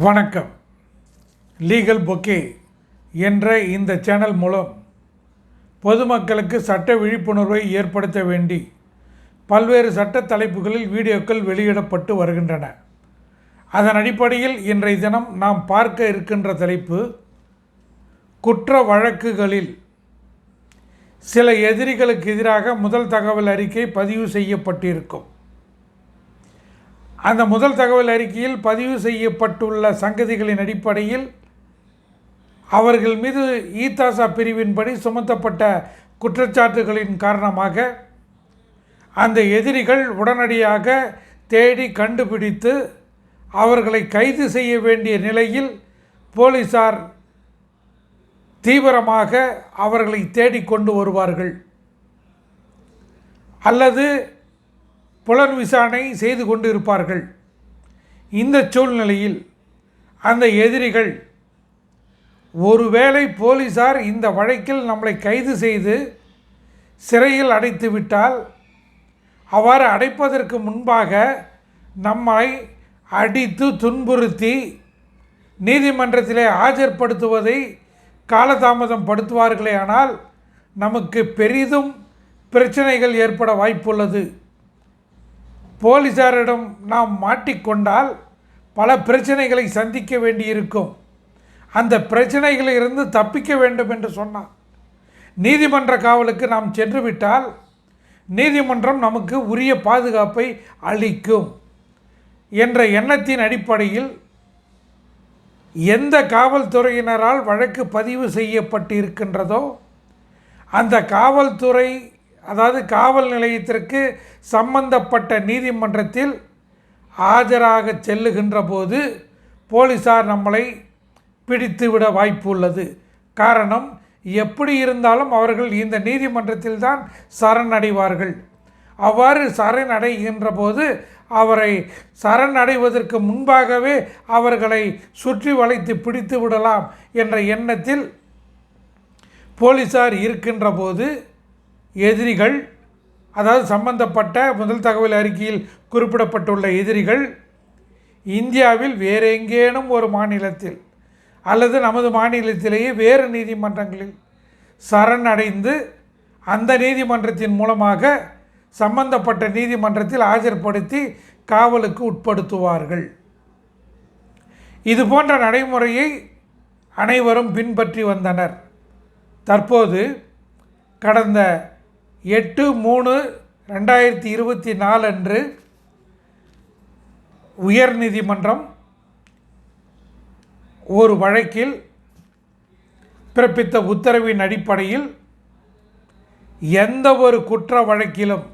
வணக்கம். Legal bouquet என்ற இந்த சேனல் மூலம் பொதுமக்களுக்கு சட்ட விழிப்புணர்வை ஏற்படுத்த வேண்டி பல்வேறு சட்ட தலைப்புகளில் வீடியோக்கள் வெளியிடப்பட்டு வருகின்றன. அதன் அடிப்படையில் இன்றைய தினம் நாம் பார்க்க இருக்கின்ற தலைப்பு குற்ற வழக்குகளில் சில எதிரிகளுக்கு எதிராக முதல் தகவல் அறிக்கை பதிவு செய்யப்பட்டிருக்கும். அந்த முதல் தகவல் அறிக்கையில் பதிவு செய்யப்பட்டுள்ள சங்கதிகளின் அடிப்படையில் அவர்கள் மீது ஈத்தாசா பிரிவின்படி சுமத்தப்பட்ட குற்றச்சாட்டுகளின் காரணமாக அந்த எதிரிகள் உடனடியாக தேடி கண்டுபிடித்து அவர்களை கைது செய்ய வேண்டிய நிலையில் போலீசார் தீவிரமாக அவர்களை தேடிக்கொண்டு வருவார்கள். அல்லது புலன் விசாரணை செய்து கொண்டு இருப்பார்கள் இந்த சூழ்நிலையில் அந்த எதிரிகள் ஒருவேளை போலீசார் இந்த வழக்கில் நம்மளை கைது செய்து சிறையில் அடைத்துவிட்டால் அவ்வாறு அடைப்பதற்கு முன்பாக நம்மை அடித்து துன்புறுத்தி நீதிமன்றத்திலே ஆஜர்படுத்துவதை காலதாமதம் படுத்துவார்களே ஆனால் நமக்கு பெரிதும் பிரச்சனைகள் ஏற்பட வாய்ப்புள்ளது. போலீசாரிடம் நாம் மாட்டிக்கொண்டால் பல பிரச்சனைகளை சந்திக்க வேண்டியிருக்கும். அந்த பிரச்சனைகளில் இருந்து தப்பிக்க வேண்டும் என்று சொன்னார் நீதிமன்ற காவலுக்கு நாம் சென்றுவிட்டால் நீதிமன்றம் நமக்கு உரிய பாதுகாப்பை அளிக்கும் என்ற எண்ணத்தின் அடிப்படையில் எந்த காவல்துறையினரால் வழக்கு பதிவு செய்யப்பட்டிருக்கின்றதோ அந்த காவல்துறை அதாவது காவல் நிலையத்திற்கு சம்பந்தப்பட்ட நீதிமன்றத்தில் ஆஜராக செல்லுகின்ற போது போலீசார் நம்மளை பிடித்துவிட வாய்ப்பு உள்ளது காரணம் எப்படி இருந்தாலும் அவர்கள் இந்த நீதிமன்றத்தில் தான் சரணடைவார்கள். அவ்வாறு சரணடைகின்ற போது அவரை சரணடைவதற்கு முன்பாகவே அவர்களை சுற்றி வளைத்து பிடித்து விடலாம் என்ற எண்ணத்தில் போலீசார் இருக்கின்ற போது எதிரிகள் அதாவது சம்பந்தப்பட்ட முதல் தகவல் அறிக்கையில் குறிப்பிடப்பட்டுள்ள எதிரிகள் இந்தியாவில் வேறு எங்கேனும் ஒரு மாநிலத்தில் அல்லது நமது மாநிலத்திலேயே வேறு நீதிமன்றங்களில் சரணடைந்து அந்த நீதிமன்றத்தின் மூலமாக சம்பந்தப்பட்ட நீதிமன்றத்தில் ஆஜர்படுத்தி காவலுக்கு உட்படுத்துவார்கள். இது போன்ற நடைமுறையை அனைவரும் பின்பற்றி வந்தனர். தற்போது கடந்த எட்டு மூணு ரெண்டாயிரத்தி இருபத்தி நாலு அன்று உயர்நீதிமன்றம் ஒரு வழக்கில் பிறப்பித்த உத்தரவின் அடிப்படையில் எந்த ஒரு குற்ற வழக்கிலும்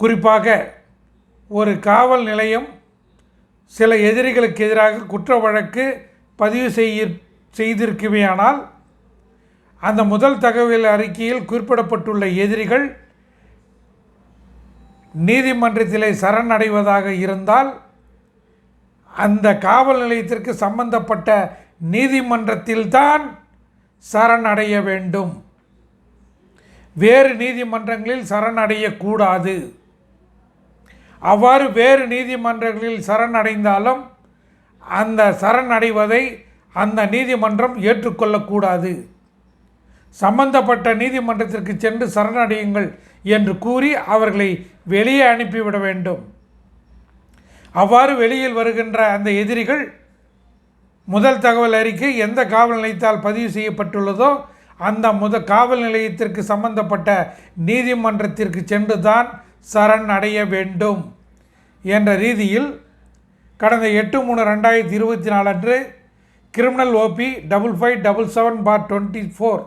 குறிப்பாக ஒரு காவல் நிலையம் சில எதிரிகளுக்கு எதிராக குற்ற வழக்கு பதிவு செய்ய செய்திருக்குமேயானால் அந்த முதல் தகவல் அறிக்கையில் குறிப்பிடப்பட்டுள்ள எதிரிகள் நீதிமன்றத்திலே சரணடைவதாக இருந்தால் அந்த காவல் நிலையத்திற்கு சம்பந்தப்பட்ட நீதிமன்றத்தில்தான் சரணடைய வேண்டும். வேறு நீதிமன்றங்களில் சரணடையக்கூடாது. அவ்வாறு வேறு நீதிமன்றங்களில் சரணடைந்தாலும் அந்த சரணடைவதை அந்த நீதிமன்றம் ஏற்றுக்கொள்ளக்கூடாது. சம்பந்தப்பட்ட நீதிமன்றத்திற்கு சென்று சரணடையுங்கள் என்று கூறி அவர்களை வெளியே அனுப்பிவிட வேண்டும். அவ்வாறு வெளியில் வருகின்ற அந்த எதிரிகள் முதல் தகவல் அறிக்கை எந்த காவல் நிலையத்தால் பதிவு செய்யப்பட்டுள்ளதோ அந்த முத காவல் நிலையத்திற்கு சம்பந்தப்பட்ட நீதிமன்றத்திற்கு சென்று தான் சரண் அடைய வேண்டும் என்ற ரீதியில் கடந்த எட்டு மூணு ரெண்டாயிரத்தி இருபத்தி நாலு அன்று criminal OP double five double seven bar twenty four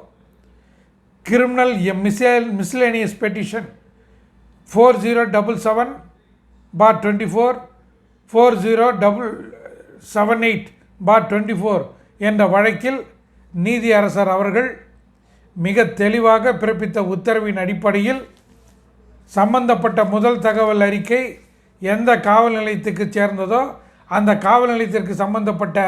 criminal Michel miscellaneous petition four zero double seven bar twenty four four zero double seven eight bar twenty four என்ற வழக்கில் நீதியரசர் அவர்கள் மிக தெளிவாக பிறப்பித்த உத்தரவின் அடிப்படையில் சம்பந்தப்பட்ட முதல் தகவல் அறிக்கை எந்த காவல் நிலையத்துக்கு சேர்ந்ததோ அந்த காவல் நிலையத்திற்கு சம்பந்தப்பட்ட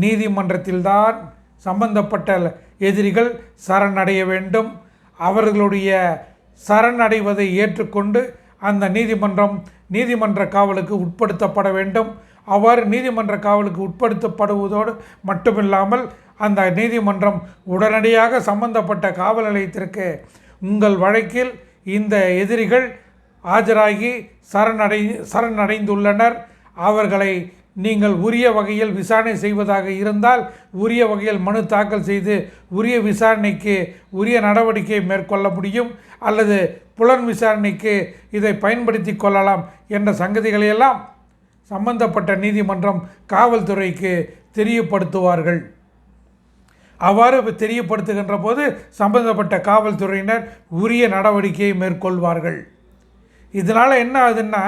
நீதிமன்றத்தில்தான் சம்பந்தப்பட்ட எதிரிகள் சரணடைய வேண்டும். அவர்களுடைய சரணடைவதை ஏற்றுக்கொண்டு அந்த நீதிமன்றம் நீதிமன்ற காவலுக்கு உட்படுத்தப்பட வேண்டும். அவ்வாறு நீதிமன்ற காவலுக்கு உட்படுத்தப்படுவதோடு மட்டுமில்லாமல் அந்த நீதிமன்றம் உடனடியாக சம்பந்தப்பட்ட காவல் நிலையத்திற்கு உங்கள் வழக்கில் இந்த எதிரிகள் ஆஜராகி சரணடை சரணடைந்துள்ளனர். அவர்களை நீங்கள் உரிய வகையில் விசாரணை செய்வதாக இருந்தால் உரிய வகையில் மனு தாக்கல் செய்து உரிய விசாரணைக்கு உரிய நடவடிக்கை மேற்கொள்ள முடியும் அல்லது புலன் விசாரணைக்கு இதை பயன்படுத்தி கொள்ளலாம் என்ற சங்கதிகளையெல்லாம் சம்பந்தப்பட்ட நீதிமன்றம் காவல்துறைக்கு தெரியப்படுத்துவார்கள். அவ்வாறு தெரியப்படுத்துகின்ற போது சம்பந்தப்பட்ட காவல்துறையினர் உரிய நடவடிக்கையை மேற்கொள்வார்கள். இதனால் என்ன ஆகுதுன்னா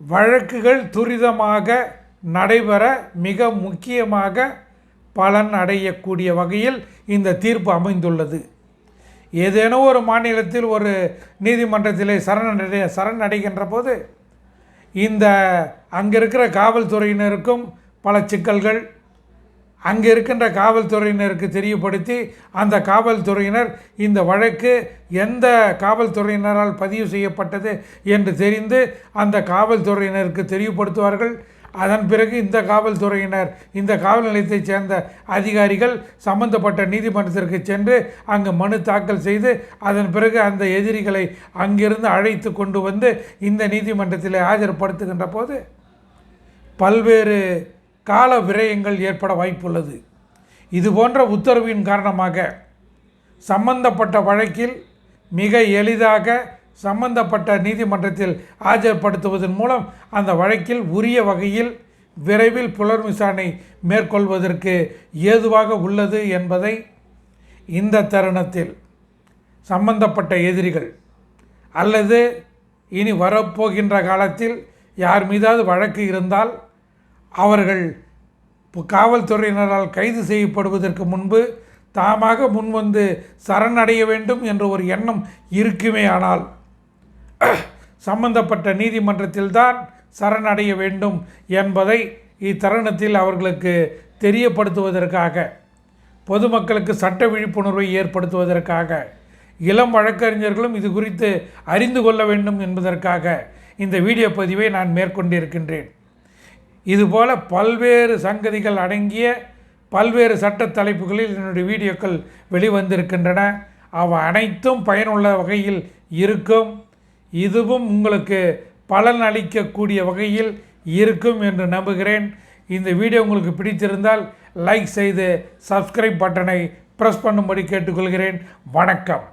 வழக்குகள் துரிதமாக நடைபெற மிக முக்கியமாக பலன் அடையக்கூடிய வகையில் இந்த தீர்ப்பு அமைந்துள்ளது. ஏதேனும் ஒரு மாநிலத்தில் ஒரு நீதிமன்றத்திலே சரண் சரணடைகின்ற போது இந்த அங்கே இருக்கிற காவல்துறையினருக்கும் பல சிக்கல்கள் அங்கே இருக்கின்ற காவல்துறையினருக்கு தெரியப்படுத்தி அந்த காவல்துறையினர் இந்த வழக்கு எந்த காவல்துறையினரால் பதிவு செய்யப்பட்டது என்று தெரிந்து அந்த காவல்துறையினருக்கு தெரியப்படுத்துவார்கள். அதன் பிறகு இந்த காவல்துறையினர் இந்த காவல் நிலையத்தைச் சேர்ந்த அதிகாரிகள் சம்பந்தப்பட்ட நீதிமன்றத்திற்கு சென்று அங்கு மனு தாக்கல் செய்து அதன் பிறகு அந்த எதிரிகளை அங்கிருந்து அழைத்து கொண்டு வந்து இந்த நீதிமன்றத்தில் ஆஜர்படுத்துகின்ற போது பல்வேறு கால விரயங்கள் ஏற்பட வாய்ப்புள்ளது. இது போன்ற உத்தரவின் காரணமாக சம்பந்தப்பட்ட வழக்கில் மிக எளிதாக சம்பந்தப்பட்ட நீதிமன்றத்தில் ஆஜர்படுத்துவதன் மூலம் அந்த வழக்கில் உரிய வகையில் விரைவில் புலர் விசாரணை மேற்கொள்வதற்கு ஏதுவாக உள்ளது என்பதை இந்த தருணத்தில் சம்பந்தப்பட்ட எதிரிகள் அல்லது இனி வரப்போகின்ற காலத்தில் யார் மீதாவது வழக்கு இருந்தால் அவர்கள் காவல்துறையினரால் கைது செய்யப்படுவதற்கு முன்பு தாமாக முன்வந்து சரணடைய வேண்டும் என்ற ஒரு எண்ணம் இருக்குமே ஆனால் சம்பந்தப்பட்ட நீதிமன்றத்தில்தான் சரணடைய வேண்டும் என்பதை இத்தருணத்தில் அவர்களுக்கு தெரியப்படுத்துவதற்காக பொதுமக்களுக்கு சட்ட விழிப்புணர்வை ஏற்படுத்துவதற்காக இளம் வழக்கறிஞர்களும் இது குறித்து அறிந்து கொள்ள வேண்டும் என்பதற்காக இந்த வீடியோ பதிவை நான் மேற்கொண்டிருக்கின்றேன். இதுபோல் பல்வேறு சங்கதிகள் அடங்கிய பல்வேறு சட்ட தலைப்புகளில் என்னுடைய வீடியோக்கள் வெளிவந்திருக்கின்றன. அவை அனைத்தும் பயனுள்ள வகையில் இருக்கும். இதுவும் உங்களுக்கு பலன் அளிக்கக்கூடிய வகையில் இருக்கும் என்று நம்புகிறேன். இந்த வீடியோ உங்களுக்கு பிடித்திருந்தால் லைக் செய்து சப்ஸ்கிரைப் பட்டனை ப்ரெஸ் பண்ணும்படி கேட்டுக்கொள்கிறேன். வணக்கம்.